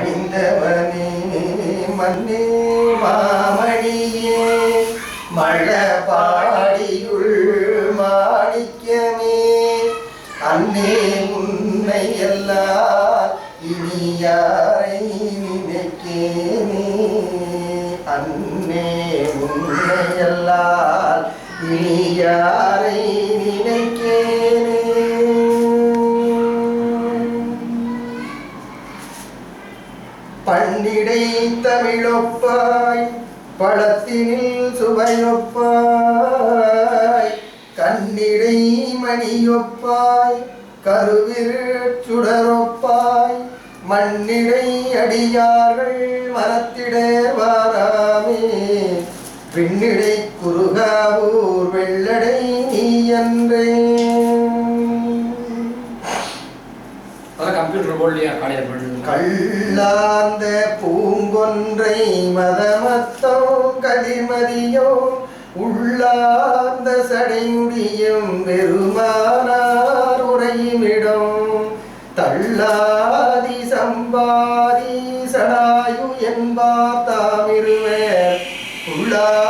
மணிந்தவனே மன்னே மாமணியே மழபாடியுள் மாணிக்கமே. அன்னே உன்னை எல்லாம் இனி யாரை நினைக்கேனே. அன்னே உன்னை எல்லாம் இனி யாரை பண்டிடை தமிழொப்பாய் பழத்தினில் சுவையொப்பாய் கண்ணிடை மணியொப்பாய் கருவிரு சுடரொப்பாய் மண்ணிடை அடியார்கள் மரத்திடே வாராமே. பின்னிடை குறுகாவூர் வெள்ளடை நீ என்றே. அதான் கம்ப்யூட்டர் போடலையா காலையில் பண்ணு கல்லார்ந்த பூங்கொன்றை மதமத்தோ கதிமதியோ உள்ளார்ந்த சடைமுடியும் பெருமானார் உரையுமிடம் தள்ளாதி சம்பாதி சடாயு என்பார் தாமிருவர் உள்ளாரார்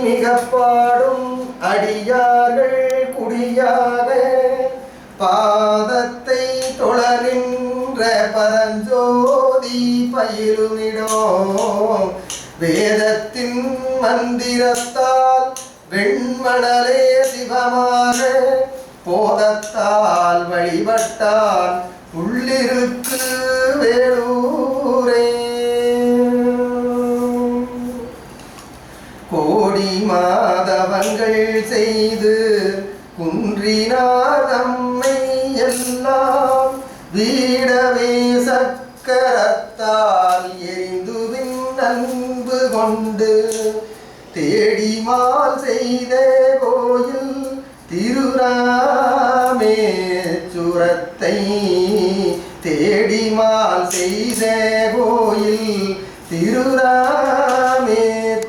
மிகப்பாடும் அடியார்கள் குடியாக பாதத்தை தொழரின்ற பரஞ்சோதி பயிலுமிடம். வேதத்தின் மந்திரத்தால் வெண்மணலே சிவமாக போதத்தால் வழிபட்டால் உள்ளிருக்கு வேலூரே மாதவங்கள் செய்து குன்றினார் நம்மை எல்லாம். வீடவே சக்கரத்தால் எரிந்துவின் அன்பு கொண்டு தேடிமால் செய்த கோயில் திருராமே சுரத்தை தேடிமால் செய்த கோயில் திருராமே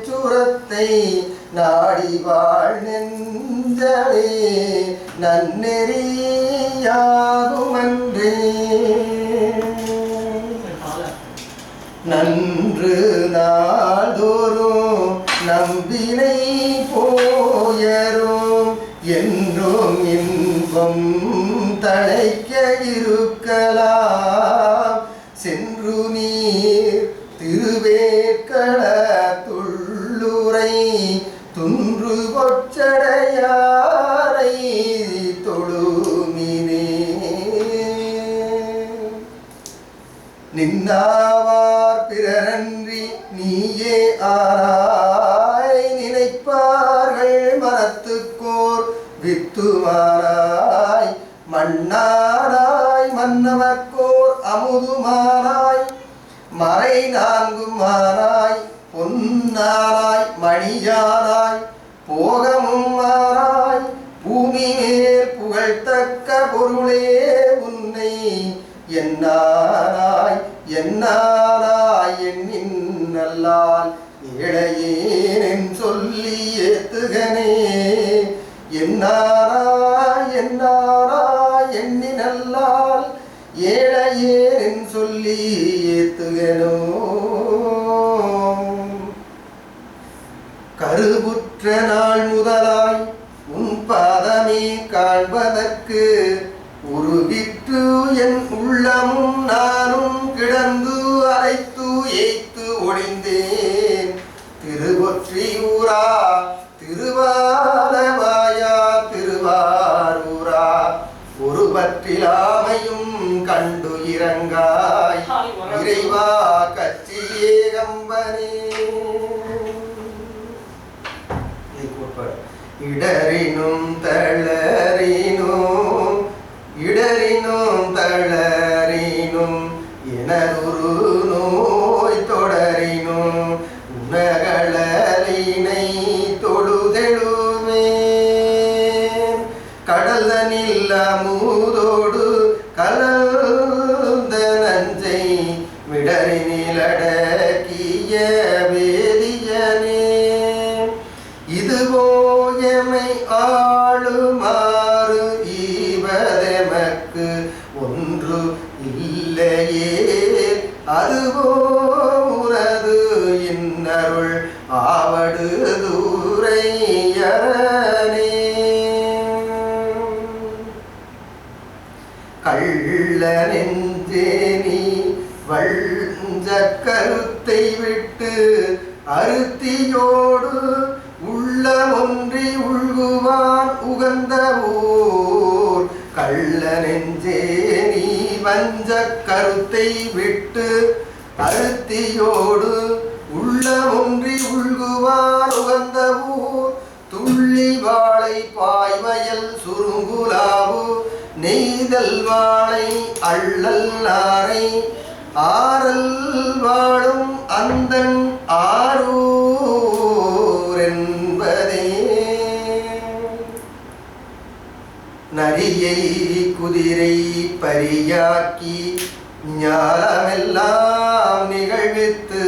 சுரத்தை நாடி வாழ் நெஞ்சமே நன்னெறியாகுமன்றே. நன்று நாள்தோறும் நம்பினை போயரும் என்றும் இன்பம் தழைக்க இருக்கலாம். சென்று நீர் திருவேற்கள துள்ளுரை கொச்சடையாரை தொழுமினே. நின்னாவார் பிறரன்றி நீயே ஆராய் நினைப்பார்கள் மரத்துக்கோர் வித்துமாராய் மண்ணாராய் மன்னவர்க்கோர் அமுதுமாராய் மறை நான்குமாராய் பொன்னாராய் மணியாராய் போகமும் மாறாய் பூமி மேல் புகழ்த்தக்க பொருளே உன்னை. என்னாராய் என்னாராய் எண்ணின் நல்லால் ஏழையேனென் சொல்லி ஏத்துகனே. என்னாராய் என்னாராய் எண்ணினல்லால் ஏழையேன் சொல்லி ஏத்துகனோ. காண்பதற்கு உருவிற்று என் உள்ளமும் நானும் கிடந்து அரைத்து ஏய்த்து ஒளிந்தேன் திருவொற்றி ஊரா திருவாலமாயா திருவாரூரா ஒரு பற்றிலாமையும் கண்டு இறங்காய். இறைவா கச்சியே கம்பனே இடறினும் தளறி என்பதெமக்கு ஒன்று இல்லையே. அதுவோ உனது இன்னருள் ஆவடு தூரையரனே. கள்ள நெஞ்சேனி வஞ்ச கருத்தை விட்டு அருத்தியோடு உள்ள ஒன்றி உள்குவான் உகந்த ஊர். கள்ள நெஞ்சே நீ வஞ்ச கருத்தை விட்டு அருத்தியோடு உள்ளமொன்றி உள்குவார் உகந்த ஊர். துள்ளி வாழை பாய்மயல் சுருங்குலாவு நெய்தல் வாழை அள்ளல் நாரை. ஆரல் வாழும் அந்தன் ஆரூ நரியை குதிரை பரியாக்கி ஞானமெல்லாம் நிகழ்வித்து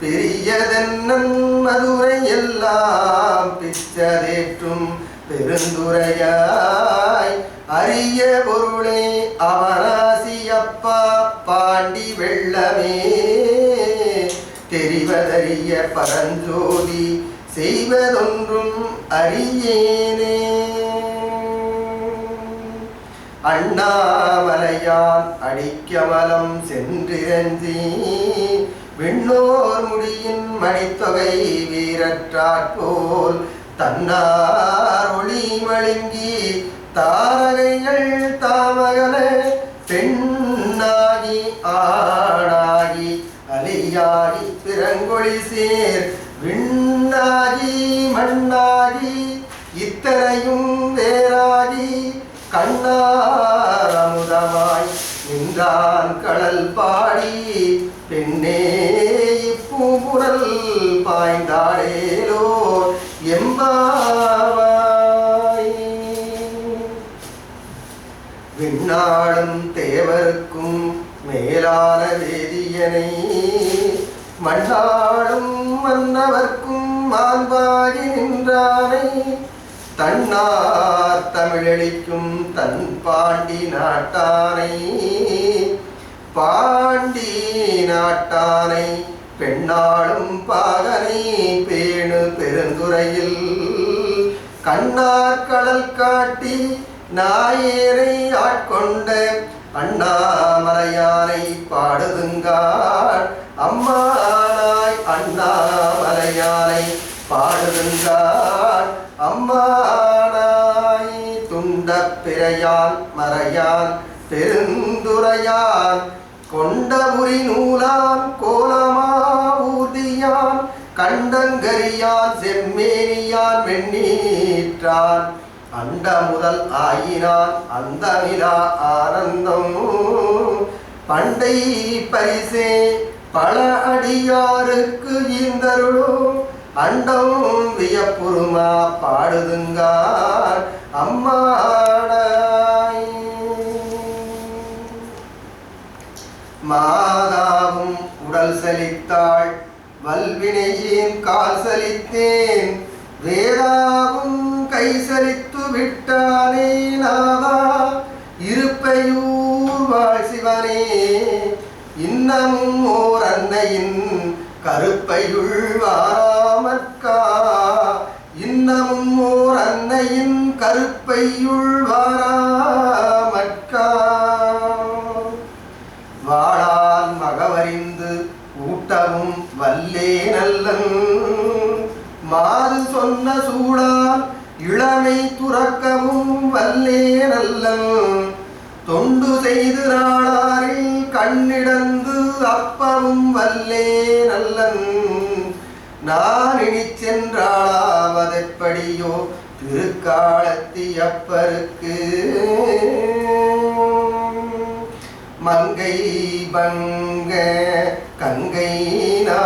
பெரியதென்னன் மதுரை எல்லாம் பிச்சதேற்றும் பெருந்துரையாய் அரிய பொருளே அவராசி அப்பா பாண்டி வெள்ளமே. தெரிவதறிய பரஞ்சோதி செய்வதொன்றும் அறியேனே. அண்ணாமலையான் அடிக்கமலம் சென்றிரஞ்சி விண்ணோர் முடியின் மணித்தொகை வீரற்றாற்போல் தன்னார் ஒளி மழுங்கி தாரகைகள் தாமகல பெண்ணாகி ஆடாகி அலியாகி பிறங்கொழி சேர் விண்ணாகி மண்ணாகி இத்தனையும் வேறாகி கண்ணாரமுதமாய் நின்றான் கடல் பாடி. பெண்ணே இப்பூபுரல் பாய்ந்தாடேலோ எம்பாவாய். விண்ணாளும் தேவருக்கும் மேலான வேதியனை மண்ணாளும் மன்னவர்க்கும் மாண்பாடி நின்றானை. தன்னார் தமிழளிக்கும் தன் பாண்டி நாட்டானை. பாண்டி நாட்டானை பெண்ணாளும் பாகனை பேணு பெருந்துறையில். கண்ணார் கடல் காட்டி நாயேரை ஆட்கொண்ட அண்ணாமலையானை பாடுதுங்காள் அம்மானாய் அண்ணாமலையானை பாடுதுங்காள் அம்மாடாய் துண்ட பிறையான் மறையான் பெருந்துரையான் கொண்டபுரி நூலான் கோலமாவூதியான் கண்டங்கரியான் செம்மேனியான் வெண்ணீற்றான் அண்ட முதல் ஆயினான் அந்த நிலா ஆனந்தம். பண்டை பரிசே பல அடியாருக்கு ஈந்தருளோ அண்டம் வியப்புருமா பாடுதுங்கான் அம்மாடாய் மாதாவும் உடல் சலித்தாள் வல்வினையின் கால் சலித்தேன் வேதாவும் கை சலித்து விட்டானே நாதா. இருப்பையூர் வாழ் சிவனே இன்னமும் ஓர் அன்னையின் கருப்பையுள் வாராமற்கா இன்னமும் ஓர் அன்னையின் கருப்பையுள் வாராமற்கா வாழால் மகவறிந்து ஊட்டவும் வல்லே நல்லன். மாறு சொன்ன சூடால் இளமை துறக்கவும் வல்லே நல்லன். தொண்டு செய்து நாளாரில் கண்ணிடந்து அப்பவும் வல்லே நல்லன். நான் இனி சென்றாளாவதெப்படியோ திருக்காலத்தி அப்பருக்கு. மங்கை பங்க கங்கை நாயக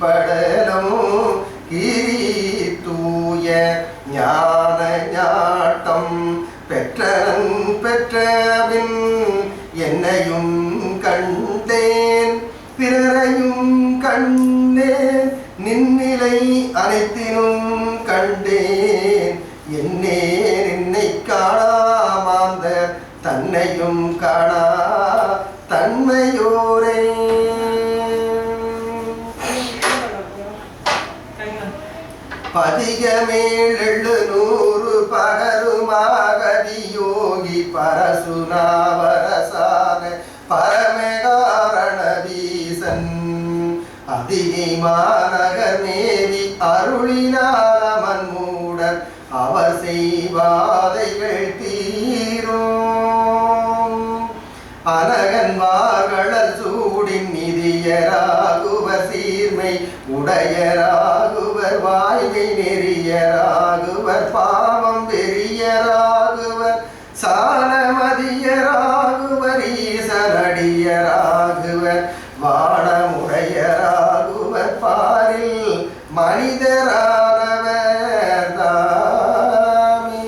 படலமோ கிரி தூய ஞான ஞாட்டம். பெற்றன் பெற்றவின் என்னையும் கண்டேன். பிறரையும் கண்டேன். நின்னிலை அனைத்தினும் கண்டேன். என்னே என்னை காணாமாந்த தன்னையும் காணா பதிகமேழு நூறு பகருமாகதியோகி பரசுனாவரசான பரமகாரண வீசன் அதிகை மாநகர் மேவி அருளினாரமன் மூடர் அவர் செய்வாதைகள் தீரும். அனகன் வார்களல் சூடின் நிதியராகுவ சீர்மை உடையரா உடையராகுவர் வாய்மை நெறியராகுவர் பாவம் பெரியராகுவர் சாலமதியராகுவர் ஈசனடியராகுவர் வானமுடையராகுவர் பாரில் மனிதரானவர் தாமே.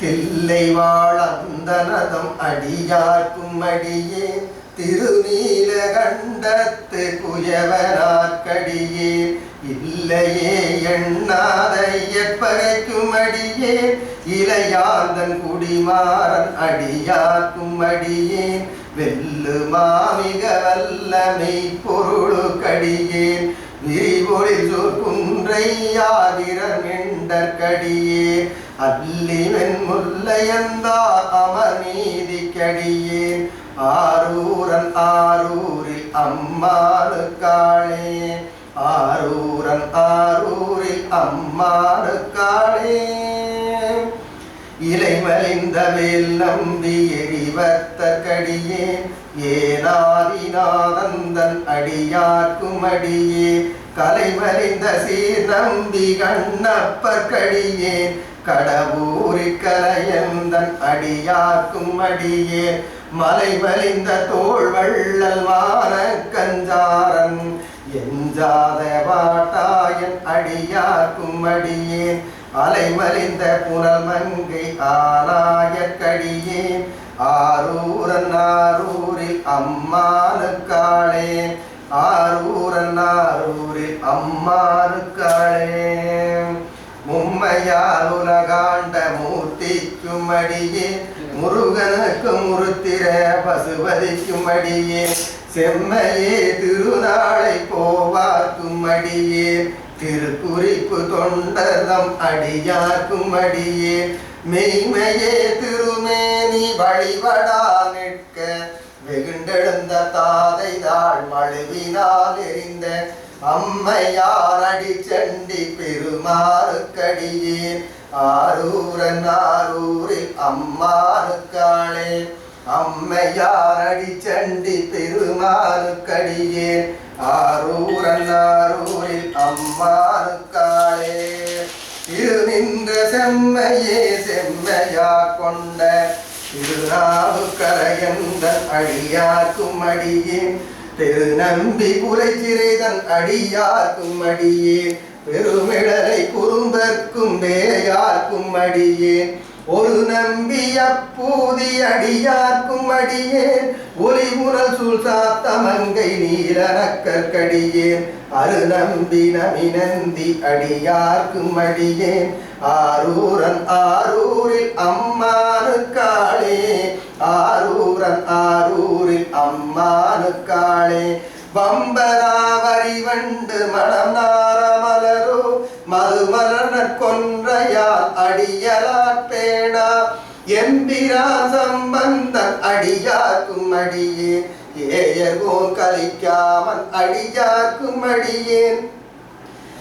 தில்லை வாழந்தனதம் அடியார்க்கும் அடியே திருநீல கண்டத்து குயவனாக்கடியே இல்லையே எண்ணாத எப்பகைக்கும் அடியே இளையாந்தன் குடிமாறன் அடியாக்கும் அடியேன் வெல்லு மாமிக வல்லமை பொருளு பொருளுக்கடியேன் விரிபொழில் சொற்குன்றை யாதிரன் எண்டற்கடியே அல்லிவன் முல்லையந்தா அமர் நீதிக்கடியேன் ஆரூரன் ஆரூரில் அம்மானுக்காளே ஆரூரன் ஆரூரில் அம்மானுக்காளே இலைமலிந்த வேல் நம்பி எரிவர்த்தற்கடியே ஏனாதிநாதந்தன் அடியார்க்கும் அடியே. கலைமலிந்த சீர் நம்பி கண்ணப்பர் கடியே. கடவுரி கலையன் கலையந்தன் அடியார்க்கும் அடியே மலை வலிந்த தோல் வள்ளல் வான கஞ்சாரன். எஞ்சாத வாட்டாயன் அடியார்க்கும் அடியேன் அலைமலிந்த புனல் மங்கை ஆனாயக்கடியேன் ஆரூரன் ஆரூரில் அம்மானுக்காளே ஆரூரன் ஆரூரில் அம்மானுக்காளே மும்மையால் உலகாண்ட மூர்த்திக்கும் அடியே முருகனுக்கு முருத்திர பசுபதிக்கும் அடியே செம்மையே திருநாளை போவார்க்கும் அடியே திருக்குறிப்பு தொண்டதம் அடியார்க்கும் அடியே மெய்மையே திருமேனி வழிபடா நிற்க வெகுண்டெழுந்த தாதை தாழ் மழுவினால் எரிந்த அம்மையாரடி செண்டி சண்டி பெருமாறுக்கடியேன் ஆரூரன் ஆரூரில் அம்மானுக்காளே அம்மையாரடி செண்டி சண்டி ஆரூரன் ஆரூரில் அம்மானுக்காளே இரு நின்ற செம்மையே செம்மையா கொண்ட திருநாவுக்கரையந்தன் அடியார்க்கும் அடியேன். பெரு பெருநம்பி புரைச்சிறைதன் அடியார்க்கும் அடியேன் பெருமிழலை குறும்பர்க்கும் வேயார்க்கும் அடியேன் ஒரு நம்பி அப்பூதி அடியார்க்கும் அடியேன் ஒளி முரல் சூழ் சாத்தமங்கை நீலனக்கற்கடியேன் அரு நம்பி நமி நந்தி அடியார்க்கும் அடியேன் ஆரூரன் ஆரூரில் அம்மானு காளே. ஆரூரன் ஆரூரில் அம்மானுக்காளே வம்பராவரி வண்டு மணம் நாரமலரோ மதுமலர் கொன்றையால் அடியலாற் எம்பிரா சம்பந்தன் அடியாக்கும் அடியே ஏயர்வோ கலிக்காமன் அடியாக்கும் அடியேன்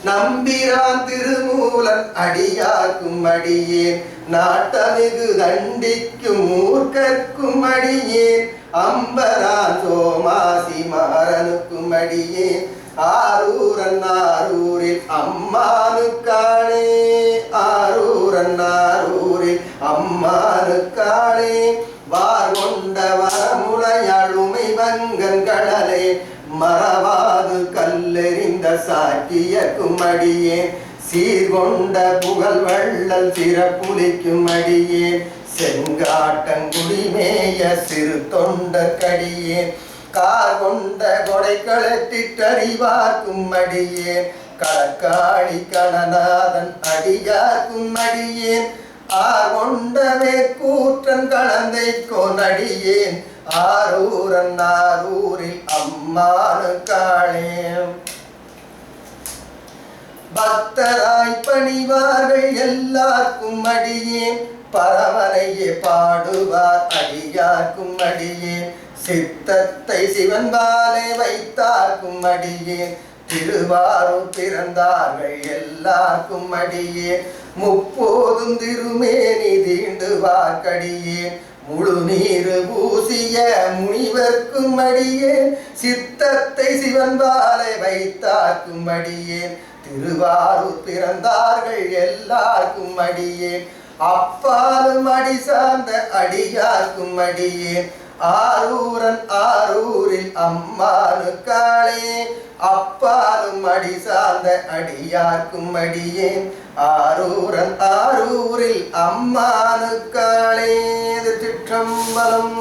நம்பிரான் திருமூலன் அடியாக்கும் அடியேன் நாட்டமிகு தண்டிக்கும் மூர்க்கர்க்கும் அடியேன் அம்பரான் சோமாசி மாறனுக்கும் அடியேன் ஆரூரன் ஆரூரில் அம்மானுக்காளே ஆரூரன் ஆரூரில் அம்மானுக்காளே வார் கொண்ட வரமுலையாளுமை வங்கன் கடலே மறவாது கல்லெறிந்த சாக்கிய அடியேன் சீர்கொண்ட புகழ் வள்ளல் சிறப்புலிக்கும் அடியே. செங்காட்டங்குடிமேய சிறு தொண்டற்கடியேன் கார் கொண்ட கொடை களத்திட்டறிவார்க்கும் அடியே. களக்காளி கணநாதன் அடியார்க்கும் அடியேன் ஆர் கொண்டவே கூற்றன் கலந்தை கொனடியேன் ஆரூரன் ஆரூரில் அம்மானு காளேன் பக்தராய் பணிவார்கள் எல்லாருக்கும் அடியேன் பரமனையே பாடுவார் அடியார்க்கும் அடியேன் சித்தத்தை சிவன் பாலை வைத்தார்க்கும் அடியேன் திருவாரூர் பிறந்தார்கள் எல்லாருக்கும் அடியே. முப்போதும் திருமேனி தீண்டுவார்க்கடியேன் முழு நீர் பூசிய முனிவர்க்கும் அடியேன். சித்தத்தை சிவன் பாலை வைத்தார்க்கும் அடியேன். திருவாரூர் பிறந்தார்கள் எல்லாருக்கும் அடியேன். அப்பாலும் அடி சார்ந்த அடியார்க்கும் அடியேன். ஆரூரன் ஆரூரில் அம்மானு காளே. அப்பாலும் அடி சார்ந்த அடியார்க்கும் அடியேன். ஆரூரன் ஆரூரில் அம்மானு காளே திருச்சிற்றம்பலம்